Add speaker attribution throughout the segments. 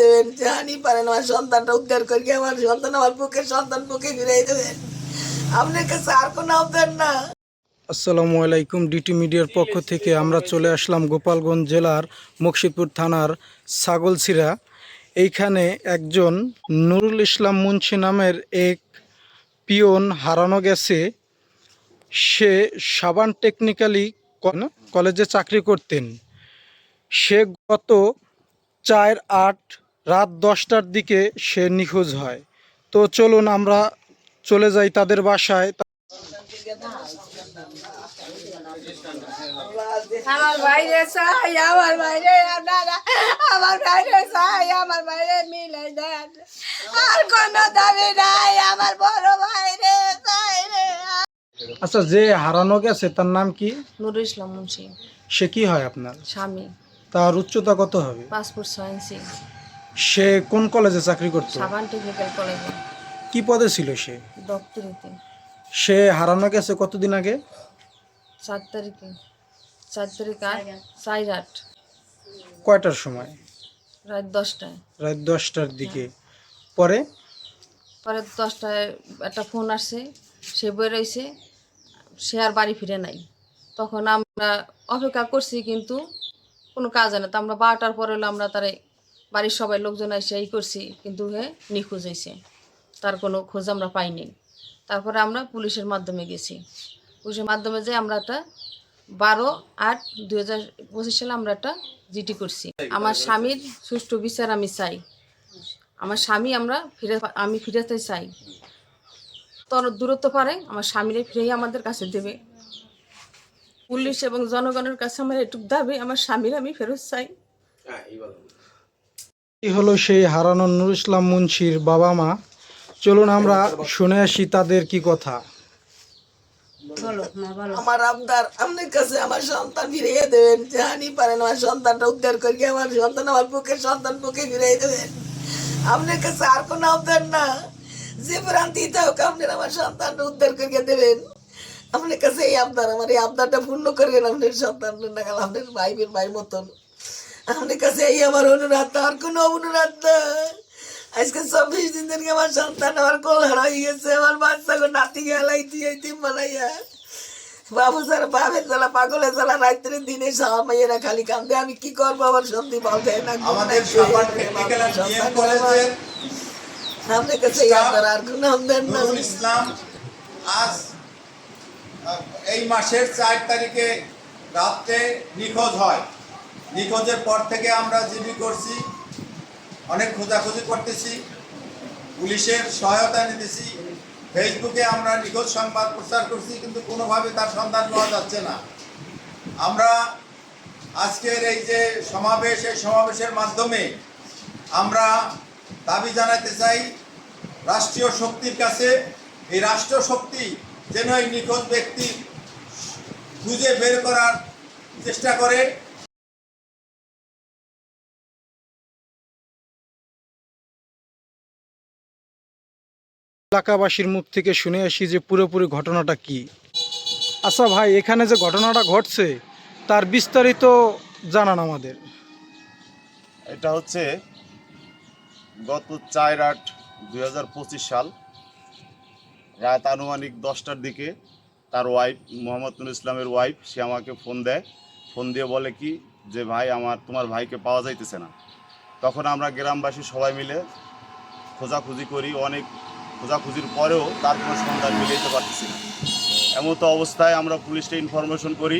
Speaker 1: দেবেন, জানি পারেন, আমার সন্তানটা উদ্ধার করি আমার সন্তান, আমার বুকের সন্তান বুকে ফিরাই দেবেন। আপনার কাছে আর কোনো আবদার না।
Speaker 2: আসসালামু আলাইকুম, ডিটি মিডিয়ার পক্ষ থেকে আমরা চলে আসলাম গোপালগঞ্জ জেলার মুর্শিদপুর থানার ছাগলছিরা। এইখানে একজন নুরুল ইসলাম মুন্সি নামের এক পিয়ন হারানো গেছে। সে সাবান টেকনিক্যালি কলেজে চাকরি করতেন। সে গত চার আট রাত দশটার দিকে সে নিখোঁজ হয়। তো চলুন আমরা চলে যাই তাদের বাসায়।
Speaker 1: আমার বাইরে চাই আমার বাইরে আমার বাইরে চাই আমার বাইরে মিলে দেন। আর কোনো দাবি নাই আমার বড় বাইরে চাই রে
Speaker 2: আচ্ছা যে হারানো গেছে তার নাম কি?
Speaker 3: নুরুল ইসলাম মুন্সি।
Speaker 2: সে কি হয় আপনার?
Speaker 3: স্বামী।
Speaker 2: তার উচ্চতা কত হবে?
Speaker 3: পাসপোর্ট সায়েন্সি
Speaker 2: সে কোন কলেজে চাকরি করত?
Speaker 3: সাবান টেকনিক্যাল কলেজে।
Speaker 2: কি পদে ছিল সে?
Speaker 3: ডক্টরিতে।
Speaker 2: সে হারানো গেছে কতদিন আগে?
Speaker 3: চার তারিখে। চার তারিখ আট চার আট।
Speaker 2: কয়টার সময়?
Speaker 3: রাত দশটায়।
Speaker 2: রাত দশটার দিকে। পরে?
Speaker 3: পরে দশটায় একটা ফোন আসছে সে বেরোইছে সে আর বাড়ি ফিরে নাই। তখন আমরা অপেক্ষা করছি কিন্তু কোনো কাজ হয় না। তো আমরা বারোটার পরে হলো আমরা তারে বাড়ির সবাই লোকজন এসে এই করছি, কিন্তু হে নিখোঁজ হয়েছে তার কোনো খোঁজ আমরা পাইনি। তারপরে আমরা পুলিশের মাধ্যমে গেছি। পুলিশের মাধ্যমে যে আমরা একটা বারো আট দুই হাজার পঁচিশ সালে আমরা একটা জিটি করছি। আমার স্বামীর সুষ্ঠু বিচার আমি চাই। আমার স্বামী আমরা ফিরে আমি ফিরাতে চাই। তর দূরত্ব পারে, আমার স্বামীরে ফিরেই আমাদের কাছে দেবে। পুলিশ এবং জনগণের কাছে আমার এটুক দাবি, আমার স্বামীর আমি ফেরত চাই।
Speaker 2: এই হলো সেই হারানো নুর ইসলাম মুন্সির বাবা মা। চলুন আমরা শুনে আসি তাদের কি কথা।
Speaker 1: আমার আবদার আপনার কাছে আমার সন্তান ফিরিয়ে দেবেন। জানি পারেন আমার সন্তানটা উদ্ধার করি আমার সন্তান আমার বুকের সন্তান বুকে ফিরিয়ে দেবেন। আপনার কাছে আর কোনো আবদার না। যে প্রান্তিতে হোক আপনার আমার সন্তানটা উদ্ধার করিয়ে দেবেন। আপনার কাছে এই আবদার আমার এই আবদারটা পূর্ণ করবেন আপনার সন্তান নাগাল আপনার ভাইবের ভাই মতন। আপনার কাছে এই আমার অনুরাধ আর কোনো অনুরাধ আজকে চব্বিশ দিন থেকে আমার সন্তান আমার কোল হারাই গেছে আমার বাচ্চা গো নাতি গেলাই দিয়ে দিন বানাইয়া বাবু স্যার বাপের জ্বালা পাগলের জ্বালা রাত্রে দিনে সাহা মাইয়েরা খালি কান্দে আমি কি করব? আমার সন্ধি বল দেয় না
Speaker 4: আমাদের
Speaker 1: কাছে আর কোনো আমদার না
Speaker 4: ইসলাম আজ এই মাসের চার তারিখে রাত্রে নিখোঁজ হয়। নিখোঁজের পর থেকে আমরা জিডি করছি, অনেক খোঁজাখুঁজি করতেছি, পুলিশের সহায়তা নিতেছি, ফেসবুকে আমরা নিখোঁজ সংবাদ প্রচার করছি, কিন্তু কোনোভাবে তার সন্ধান পাওয়া যাচ্ছে না। আমরা আজকের এই যে সমাবেশ, এই সমাবেশের মাধ্যমে আমরা দাবি জানাতে চাই, রাষ্ট্রীয় শক্তির কাছে, এই রাষ্ট্র শক্তি যেন এই নিখোঁজ ব্যক্তি খুঁজে বের করার চেষ্টা করে।
Speaker 2: এলাকাবাসীর মুখ থেকে শুনে আসি যে পুরোপুরি ঘটনাটা কি। আচ্ছা ভাই, এখানে যে ঘটনাটা ঘটছে, তার বিস্তারিত জানান আমাদের।
Speaker 5: এটা হচ্ছে গত চার আট দুই সাল, রাত আনুমানিক দশটার দিকে তার ওয়াইফ মোহাম্মদ নুর ইসলামের ওয়াইফ সে আমাকে ফোন দেয়। ফোন দিয়ে বলে কি, যে ভাই, আমার, তোমার ভাইকে পাওয়া যাইতেছে না। তখন আমরা গ্রামবাসী সবাই মিলে খোঁজাখুঁজি করি, অনেক খোঁজাখুঁজির পরেও তার কোনো সন্ধান মিলাইতে পারতেছি না। এমন তো অবস্থায় আমরা পুলিশকে ইনফরমেশন করি।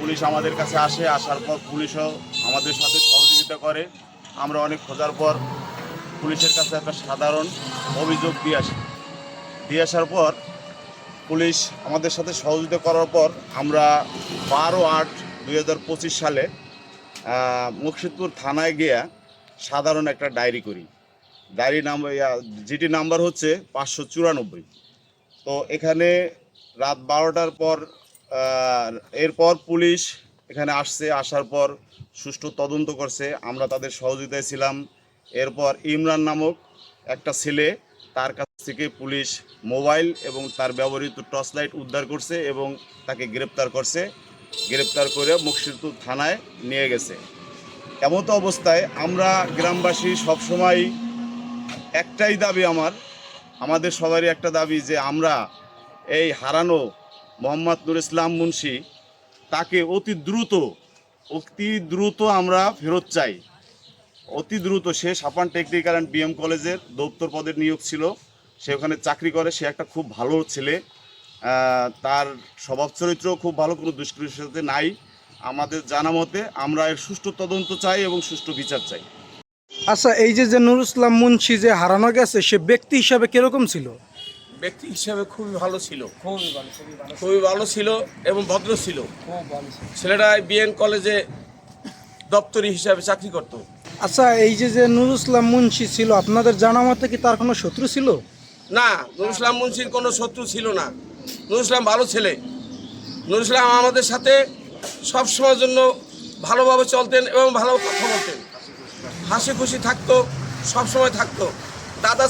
Speaker 5: পুলিশ আমাদের কাছে আসে, আসার পর পুলিশও আমাদের সাথে সহযোগিতা করে। আমরা অনেক খোঁজার পর পুলিশের কাছে একটা সাধারণ অভিযোগ দিয়ে আসি। দিয়ে আসার পর পুলিশ আমাদের সাথে সহযোগিতা করার পর আমরা বারো আট দুই সালে মুর্শিদপুর থানায় গিয়ে সাধারণ একটা ডায়েরি করি। ডায়েরি নাম্বার জিটি নাম্বার হচ্ছে পাঁচশো চুরানব্বই। তো এখানে রাত বারোটার পর এরপর পুলিশ এখানে আসছে, আসার পর সুষ্ঠু তদন্ত করছে। আমরা তাদের সহযোগিতায় ছিলাম। এরপর ইমরান নামক একটা ছেলে তার কাছ থেকে পুলিশ মোবাইল এবং তার ব্যবহৃত টর্চ লাইট উদ্ধার করছে এবং তাকে গ্রেপ্তার করছে। গ্রেপ্তার করে মুর্শিদপুর থানায় নিয়ে গেছে। এমতো অবস্থায় আমরা গ্রামবাসী সবসময় একটাই দাবি আমার, আমাদের সবারই একটা দাবি যে আমরা এই হারানো মোহাম্মদ নুর ইসলাম মুন্সি, তাকে অতি দ্রুত অতি দ্রুত আমরা ফেরত চাই। অতি দ্রুত সে সাপান টেকনিক্যাল অ্যান্ড বিএম কলেজের দপ্তর পদের নিয়োগ ছিল, সে ওখানে চাকরি করে, সে একটা খুব ভালো ছেলে। তার স্বভাব চরিত্র খুব ভালো, কোনো দুষ্কৃতির সাথে নাই। আমাদের জানা মতে আমরা এর সুষ্ঠু তদন্ত চাই এবং সুষ্ঠু বিচার চাই।
Speaker 2: আচ্ছা এই যে যে নুর ইসলাম মুন্সি যে হারানো গেছে সে ব্যক্তি হিসাবে কীরকম ছিল?
Speaker 6: ব্যক্তি হিসাবে খুবই ভালো ছিল। খুবই ভালো ছিল এবং ভদ্র ছিল। ছেলেটা বিএন কলেজে দপ্তরি হিসাবে চাকরি করত।
Speaker 2: আচ্ছা এই যে যে নুর ইসলাম মুন্সি ছিল আপনাদের জানা মতে কি তার কোনো শত্রু ছিল?
Speaker 6: না নুর ইসলাম মুন্সির কোনো শত্রু ছিল না। নুর ইসলাম ভালো ছেলে। নুর ইসলাম আমাদের সাথে সব সময়ের জন্য ভালোভাবে চলতেন এবং ভালো কথা বলতেন। হাসি খুশি থাকতো সবসময় থাকতো। দাদা